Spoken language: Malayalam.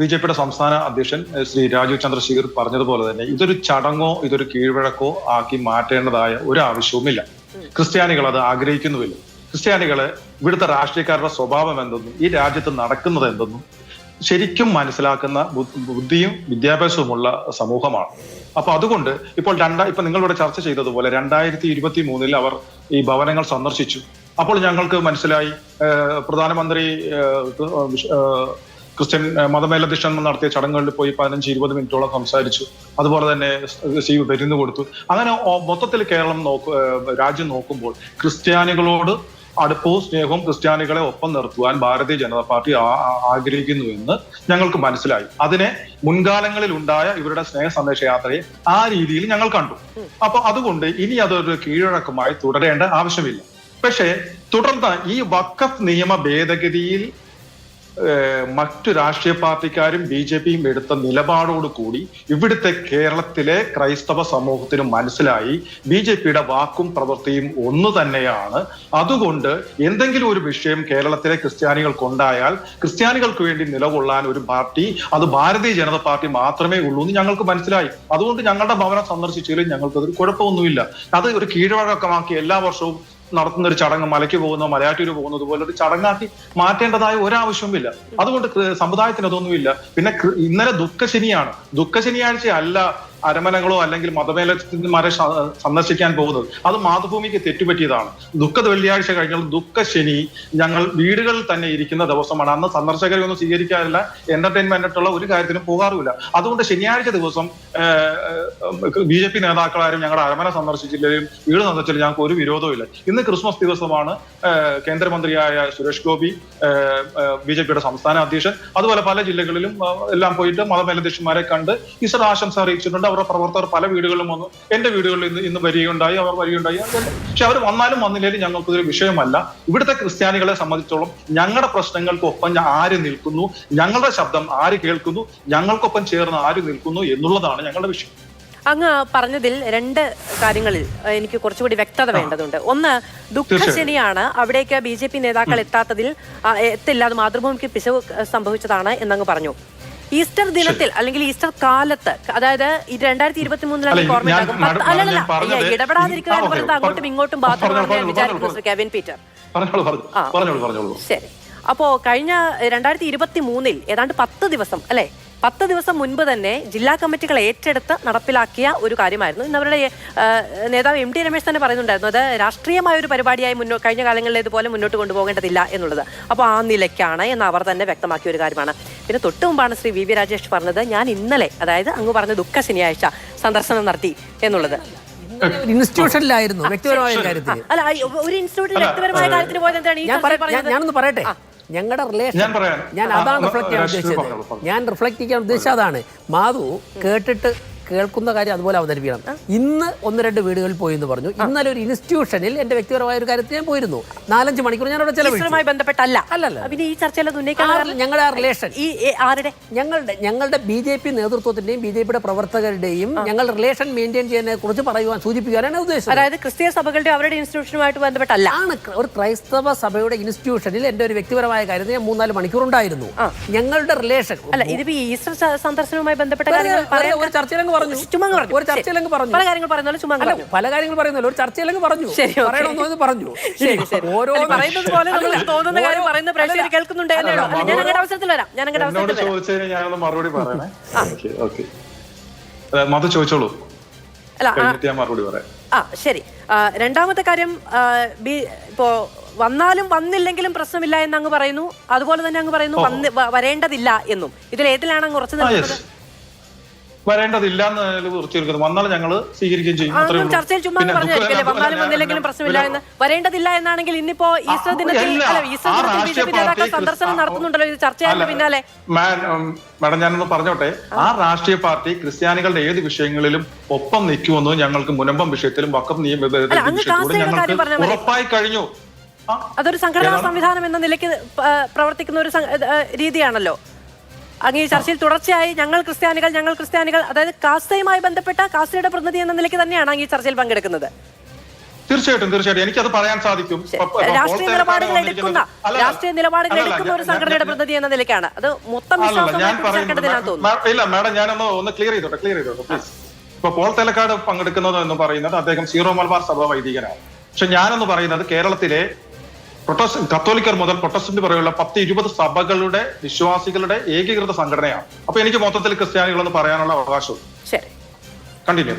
ബി ജെ പിയുടെ സംസ്ഥാന അധ്യക്ഷൻ ശ്രീ രാജീവ് ചന്ദ്രശേഖർ പറഞ്ഞതുപോലെ തന്നെ ഇതൊരു ചടങ്ങോ ഇതൊരു കീഴ്വഴക്കോ ആക്കി മാറ്റേണ്ടതായ ഒരു ആവശ്യവുമില്ല ക്രിസ്ത്യാനികൾ അത് ആഗ്രഹിക്കുന്നുമില്ല. ക്രിസ്ത്യാനികൾ ഇവിടുത്തെ രാഷ്ട്രീയക്കാരുടെ സ്വഭാവം എന്തെന്നും ഈ രാജ്യത്ത് നടക്കുന്നത് എന്തെന്നും ശരിക്കും മനസ്സിലാക്കുന്ന ബുദ്ധിയും വിദ്യാഭ്യാസവുമുള്ള സമൂഹമാണ്. അപ്പൊ അതുകൊണ്ട് ഇപ്പോൾ രണ്ടാ ഇപ്പൊ നിങ്ങളിവിടെ ചർച്ച ചെയ്തതുപോലെ രണ്ടായിരത്തി ഇരുപത്തി മൂന്നിൽ അവർ ഈ ഭവനങ്ങൾ സന്ദർശിച്ചു. അപ്പോൾ ഞങ്ങൾക്ക് മനസ്സിലായി പ്രധാനമന്ത്രി ക്രിസ്ത്യൻ മതമേലധിഷ്ഠാനം നടത്തിയ ചടങ്ങുകളിൽ പോയി പതിനഞ്ച് ഇരുപത് മിനിറ്റോളം സംസാരിച്ചു. അതുപോലെ തന്നെ സീവ് വരുന്നു കൊടുത്തു. അങ്ങനെ മൊത്തത്തിൽ കേരളം നോക്ക് രാജ്യം നോക്കുമ്പോൾ ക്രിസ്ത്യാനികളോട് അടുപ്പവും സ്നേഹവും ക്രിസ്ത്യാനികളെ ഒപ്പം നിർത്തുവാൻ ഭാരതീയ ജനതാ പാർട്ടി ആഗ്രഹിക്കുന്നു എന്ന് ഞങ്ങൾക്ക് മനസ്സിലായി. അതിനെ മുൻകാലങ്ങളിൽ ഉണ്ടായ ഇവരുടെ സ്നേഹ സന്ദേശ യാത്രയെ ആ രീതിയിൽ ഞങ്ങൾ കണ്ടു. അപ്പൊ അതുകൊണ്ട് ഇനി അതൊരു കീഴടക്കമായി തുടരേണ്ട ആവശ്യമില്ല. പക്ഷേ തുടർന്ന് ഈ വക്കഫ് നിയമ ഭേദഗതിയിൽ മറ്റു രാഷ്ട്രീയ പാർട്ടിക്കാരും ബി ജെ പിയും എടുത്ത നിലപാടോട് കൂടി ഇവിടുത്തെ കേരളത്തിലെ ക്രൈസ്തവ സമൂഹത്തിന് മനസ്സിലായി ബി ജെ പിയുടെ വാക്കും പ്രവൃത്തിയും ഒന്ന് തന്നെയാണ്. അതുകൊണ്ട് എന്തെങ്കിലും ഒരു വിഷയം കേരളത്തിലെ ക്രിസ്ത്യാനികൾക്കുണ്ടായാൽ ക്രിസ്ത്യാനികൾക്ക് വേണ്ടി നിലകൊള്ളാൻ ഒരു പാർട്ടി അത് ഭാരതീയ ജനതാ പാർട്ടി മാത്രമേ ഉള്ളൂ എന്ന് ഞങ്ങൾക്ക് മനസ്സിലായി. അതുകൊണ്ട് ഞങ്ങളുടെ ഭവനം സന്ദർശിച്ചാലും ഞങ്ങൾക്ക് അതൊരു കുഴപ്പമൊന്നുമില്ല. അത് ഒരു കീഴ്വഴക്കമാക്കി എല്ലാ വർഷവും നടത്തുന്ന ഒരു ചടങ്ങ് മലയ്ക്ക് പോകുന്നോ മലയാറ്റൂര് പോകുന്നത് പോലെ ഒരു ചടങ്ങാക്കി മാറ്റേണ്ടതായ ഒരാവശ്യവുമില്ല. അതുകൊണ്ട് സമുദായത്തിന് അതൊന്നുമില്ല. പിന്നെ ഇന്നലെ ദുഃഖശനിയാണ്. ദുഃഖശനിയാഴ്ച അല്ല അരമനകളോ അല്ലെങ്കിൽ മതമേലന്മാരെ സന്ദർശിക്കാൻ പോകുന്നത്. അത് മാതൃഭൂമിക്ക് തെറ്റുപറ്റിയതാണ്. ദുഃഖ വെള്ളിയാഴ്ച കഴിഞ്ഞാൽ ദുഃഖ ശനി ഞങ്ങൾ വീടുകളിൽ തന്നെ ഇരിക്കുന്ന ദിവസമാണ്. അന്ന് സന്ദർശകരെ ഒന്നും സ്വീകരിക്കാറില്ല എന്റർടൈൻമെന്റ് ആയിട്ടുള്ള ഒരു കാര്യത്തിനും പോകാറുമില്ല. അതുകൊണ്ട് ശനിയാഴ്ച ദിവസം ബി ജെ പി നേതാക്കളാരും ഞങ്ങളുടെ അരമന സന്ദർശിച്ചില്ലെങ്കിലും വീട് സന്ദർശിച്ചില്ല ഞങ്ങൾക്ക് ഒരു വിരോധവും ഇല്ല ഇന്ന് ക്രിസ്മസ് ദിവസമാണ് കേന്ദ്രമന്ത്രിയായ സുരേഷ് ഗോപി ബി ജെ പിയുടെ സംസ്ഥാന അധ്യക്ഷൻ. അതുപോലെ പല ജില്ലകളിലും എല്ലാം പോയിട്ട് മതമേലധ്യക്ഷന്മാരെ കണ്ട് ഈശ്വര ആശംസ അറിയിച്ചിട്ടുണ്ട്. അവരുടെ പ്രവർത്തകർ പല വീടുകളിലും വന്നു. എന്റെ വീടുകളിൽ ഇന്ന് ഇന്ന് വരികയുണ്ടായി അവർ വരികയുണ്ടായി. പക്ഷെ അവർ വന്നാലും വന്നില്ലെങ്കിലും ഞങ്ങൾക്ക് ഒരു വിഷയമല്ല. ഇവിടുത്തെ ക്രിസ്ത്യാനികളെ സംബന്ധിച്ചോളം ഞങ്ങളുടെ പ്രശ്നങ്ങൾക്കൊപ്പം ആര് നിൽക്കുന്നു? ഞങ്ങളുടെ ശബ്ദം ആര് കേൾക്കുന്നു? ഞങ്ങൾക്കൊപ്പം ചേർന്ന് ആര് നിൽക്കുന്നു എന്നുള്ളതാണ് ഞങ്ങളുടെ വിഷയം. അങ്ങ് പറഞ്ഞതിൽ രണ്ട് കാര്യങ്ങളിൽ എനിക്ക് കുറച്ചുകൂടി വ്യക്തത വേണ്ടതുണ്ട്. ഒന്ന് ദുഃഖശനിയാണ്. അവിടേക്ക് ബി ജെ പി നേതാക്കൾ എത്താത്തതിൽ എത്തില്ല. അത് മാതൃഭൂമിക്ക് പിശവ് സംഭവിച്ചതാണ് എന്നങ്ങ് പറഞ്ഞു. ഈസ്റ്റർ ദിനത്തിൽ അല്ലെങ്കിൽ ഈസ്റ്റർ കാലത്ത് അതായത് ഈ രണ്ടായിരത്തി ഇരുപത്തി മൂന്നിലാണ് അല്ല, ഓർമ്മ ഞാൻ- ഉണ്ടാകും മാഡം- പത്ത്- അല്ലല്ല ഇടപെടാതിരിക്കുക എന്ന് പറയുന്നത് അങ്ങോട്ടും ഇങ്ങോട്ടും ബാധകമാണെന്ന് ഞാൻ പറഞ്ഞോളൂ, വിചാരിക്കുന്നു കെവിൻ പീറ്റർ. ശരി. അപ്പോ കഴിഞ്ഞ രണ്ടായിരത്തി ഇരുപത്തി മൂന്നിൽ ഏതാണ്ട് പത്ത് ദിവസം അല്ലെ? പത്ത് ദിവസം മുൻപ് തന്നെ ജില്ലാ കമ്മിറ്റികൾ ഏറ്റെടുത്ത് നടപ്പിലാക്കിയ ഒരു കാര്യമായിരുന്നു. ഇന്ന് അവരുടെ നേതാവ് എം ടി രമേശ് തന്നെ പറയുന്നുണ്ടായിരുന്നു അത് രാഷ്ട്രീയമായ ഒരു പരിപാടിയായി മുന്നോ കഴിഞ്ഞ കാലങ്ങളിൽ ഇതുപോലെ മുന്നോട്ട് കൊണ്ടുപോകേണ്ടതില്ല എന്നുള്ളത്. അപ്പോൾ ആ നിലയ്ക്കാണ് എന്ന് അവർ തന്നെ വ്യക്തമാക്കിയ ഒരു കാര്യമാണ്. പിന്നെ തൊട്ട് മുമ്പാണ് ശ്രീ വി വി രാജേഷ് പറഞ്ഞത് ഞാൻ ഇന്നലെ അതായത് അങ്ങ് പറഞ്ഞ ദുഃഖ ശനിയാഴ്ച സന്ദർശനം നടത്തി എന്നുള്ളത്. ഇൻസ്റ്റിറ്റ്യൂഷനിലായിരുന്നു വ്യക്തിപരമായ കാര്യത്തിൽ. അല്ല ഒരു ഇൻസ്റ്റിറ്റ്യൂട്ടിൽ വ്യക്തിപരമായ കാര്യത്തിന് പോയത് എന്താണ് ഞാൻ പറ- ഞാൻ- പറഞ്ഞത്? ഞാനൊന്ന് പറയട്ടെ? ഞങ്ങളുടെ റിലേഷൻ ഞാൻ അതാണ് റിഫ്ലക്ട് ചെയ്യാൻ ഉദ്ദേശിച്ചത്. ഞാൻ റിഫ്ലക്ട് ചെയ്യാൻ ഉദ്ദേശിച്ചത് അതാണ്. മാധു കേട്ടിട്ട് കേൾക്കുന്ന കാര്യം അതുപോലെ അവതരിപ്പിക്കണം. ഇന്ന് ഒന്ന് രണ്ട് വീടുകളിൽ പോയി എന്ന് പറഞ്ഞു ഇന്നലെ ഒരു ഇൻസ്റ്റിറ്റ്യൂഷനിൽ എന്റെ വ്യക്തിപരമായ ഒരു കാര്യത്തിൽ ഞാൻ പോയിരുന്നു. നാലഞ്ച് മണിക്കൂർ ഞാൻ അവിടെ ചെലവഴിച്ചു. ബന്ധപ്പെട്ടല്ല. അല്ലല്ല. പിന്നെ ഈ ചർച്ചയിൽ ഞങ്ങളുടെ ആ റിലേഷൻ ഈ ആരുടെ? ഞങ്ങളുടെ ഞങ്ങളുടെ ബി ജെ പി നേതൃത്വത്തിന്റെയും ബി ജെ പിയുടെ പ്രവർത്തകരുടെയും ഞങ്ങൾ റിലേഷൻ മെയിന്റെയിൻ ചെയ്യുന്നതിനെ കുറിച്ച് പറയുവാൻ സൂചിപ്പിക്കാനാണ് ഉദ്ദേശിച്ചത്. അതായത് ക്രിസ്തീയ സഭകളുടെ അവരുടെ ഇൻസ്റ്റിറ്റ്യൂഷനുമായിട്ട് ബന്ധപ്പെട്ടല്ല. ആണ്. ഒരു ക്രൈസ്തവ സഭയുടെ ഇൻസ്റ്റിറ്റ്യൂഷനിൽ എന്റെ ഒരു വ്യക്തിപരമായ കാര്യത്തിൽ ഞാൻ മൂന്നാൽ മണിക്കൂർ ഉണ്ടായിരുന്നു. ഞങ്ങളുടെ റിലേഷൻ അല്ല ഇതിപ്പോ ഈസ്റ്റർ സന്ദർശനവുമായി ബന്ധപ്പെട്ട കാര്യങ്ങൾ ചർച്ചയിലങ്ങ് പറഞ്ഞു. ചുമ്മാ അങ്ങ് പറഞ്ഞു. ഒരു ചർച്ചയിലങ്ങ് പറഞ്ഞു. പല കാര്യങ്ങൾ പറയുന്നല്ലോ ചുമ്മാ അങ്ങ് അല്ല പറഞ്ഞു. പല കാര്യങ്ങൾ പറയുന്നല്ലോ ഒരു ചർച്ചയിലങ്ങ് പറഞ്ഞു. ശരി. പറയണമെന്ന് പറഞ്ഞു ഓരോ പറയുന്നത് പോലെ തോന്നുന്ന കാര്യം പറയുന്ന പ്രേക്ഷകർ കേൾക്കുന്നുണ്ട് ഞാൻ അങ്ങയുടെ അവസരത്തിൽ വരാം. ഞാൻ എന്നോട് അവസരത്തിൽ ഞാനൊന്ന് മറുപടി പറയണേ? മത ചോദിച്ചോളൂ. അല്ല ആ, കഴിഞ്ഞിട്ട് ഞാൻ മറുപടി പറയാം. ആ ശരി. രണ്ടാമത്തെ കാര്യം ഇപ്പോ വന്നാലും വന്നില്ലെങ്കിലും പ്രശ്നമില്ല എന്ന് അങ്ങ് പറയുന്നു. അതുപോലെ തന്നെ അങ്ങ് പറയുന്നു വരേണ്ടതില്ല എന്നും. ഇതിൽ ഏതിലാണ് അങ്ങ് ഉറച്ചു നിൽക്കുന്നത്? വരേണ്ടതില്ല എന്ന് കുറിച്ചിരിക്കുന്നത് വന്നാൽ ഞങ്ങൾ സ്വീകരിക്കുകയും ചെയ്യും. ചർച്ചയിൽ ചുമ്മാ പറഞ്ഞായിരിക്കല്ലേ വന്നാലും വന്നില്ലെങ്കിലും പ്രശ്നമില്ല എന്ന്. വരേണ്ടതില്ല എന്നാണെങ്കിൽ ഇന്നിപ്പോ ഈസ്റ്റർ ദിനത്തിൽ അല്ല. ഈസ്റ്റർ ദിനത്തിൽ ബി ജെ പി നേതാക്കൾ സന്ദർശനം നടത്തുന്നുണ്ടല്ലോ. ഇത് ചർച്ചയായതിന് അല്ല, പിന്നാലെ. മാഡം ഞാനൊന്ന് പറഞ്ഞോട്ടെ. ആ രാഷ്ട്രീയ പാർട്ടി ക്രിസ്ത്യാനികളുടെ ഏത് വിഷയങ്ങളിലും ഒപ്പം നിൽക്കുമെന്ന് ഞങ്ങൾക്ക് മുനമ്പം വിഷയത്തിലും വക്കം നിയമ കാര്യം ഉറപ്പായി കഴിഞ്ഞു. അതൊരു സംഘടനാ സംവിധാനം എന്ന നിലയ്ക്ക് പ്രവർത്തിക്കുന്ന ഒരു രീതിയാണല്ലോ. അങ്ങ് ഈ ചർച്ചയിൽ തുടർച്ചയായി ഞങ്ങൾ ക്രിസ്ത്യാനികൾ ഞങ്ങൾ ക്രിസ്ത്യാനികൾ അതായത് കാസ്തയുമായി ബന്ധപ്പെട്ട കാസ്തയുടെ പ്രതിനിധി എന്ന നിലയ്ക്ക് തന്നെയാണ് അങ്ങ് ഈ ചർച്ചയിൽ പങ്കെടുക്കുന്നത്. തീർച്ചയായിട്ടും തീർച്ചയായിട്ടും. എനിക്കത് പറയാൻ സാധിക്കും. രാഷ്ട്രീയ നിലപാടുകൾ എടുക്കുന്ന രാഷ്ട്രീയ നിലപാടുകൾ എടുക്കുന്ന ഒരു സംഘടനയുടെ പ്രതിനിധി എന്ന നിലയ്ക്കാണ്. അത് മൊത്തം ഇല്ല മാഡം ഞാനൊന്ന് ഒന്ന് ക്ലിയർ ചെയ്തോട്ടെ ക്ലിയർ ചെയ്തോട്ടെ പ്ലീസ് ഇപ്പൊ പോൾ തലക്കാട് പങ്കെടുക്കുന്നത് എന്ന് പറയുന്നത് അദ്ദേഹം സീറോ മലബാർ സഭ വൈദികനാണ്. പക്ഷെ ഞാനെന്ന് പറയുന്നത് കേരളത്തിലെ പ്രൊട്ടസ്റ്റ് കത്തോലിക്കർ മുതൽ പ്രൊട്ടസ്റ്റന്റ് വരെയുള്ള പത്ത് ഇരുപത് സഭകളുടെ വിശ്വാസികളുടെ ഏകീകൃത സംഘടനയാണ്. അപ്പൊ എനിക്ക് മൊത്തത്തിൽ ക്രിസ്ത്യാനികളെന്ന് പറയാനുള്ള ശരി. കണ്ടിന്യൂ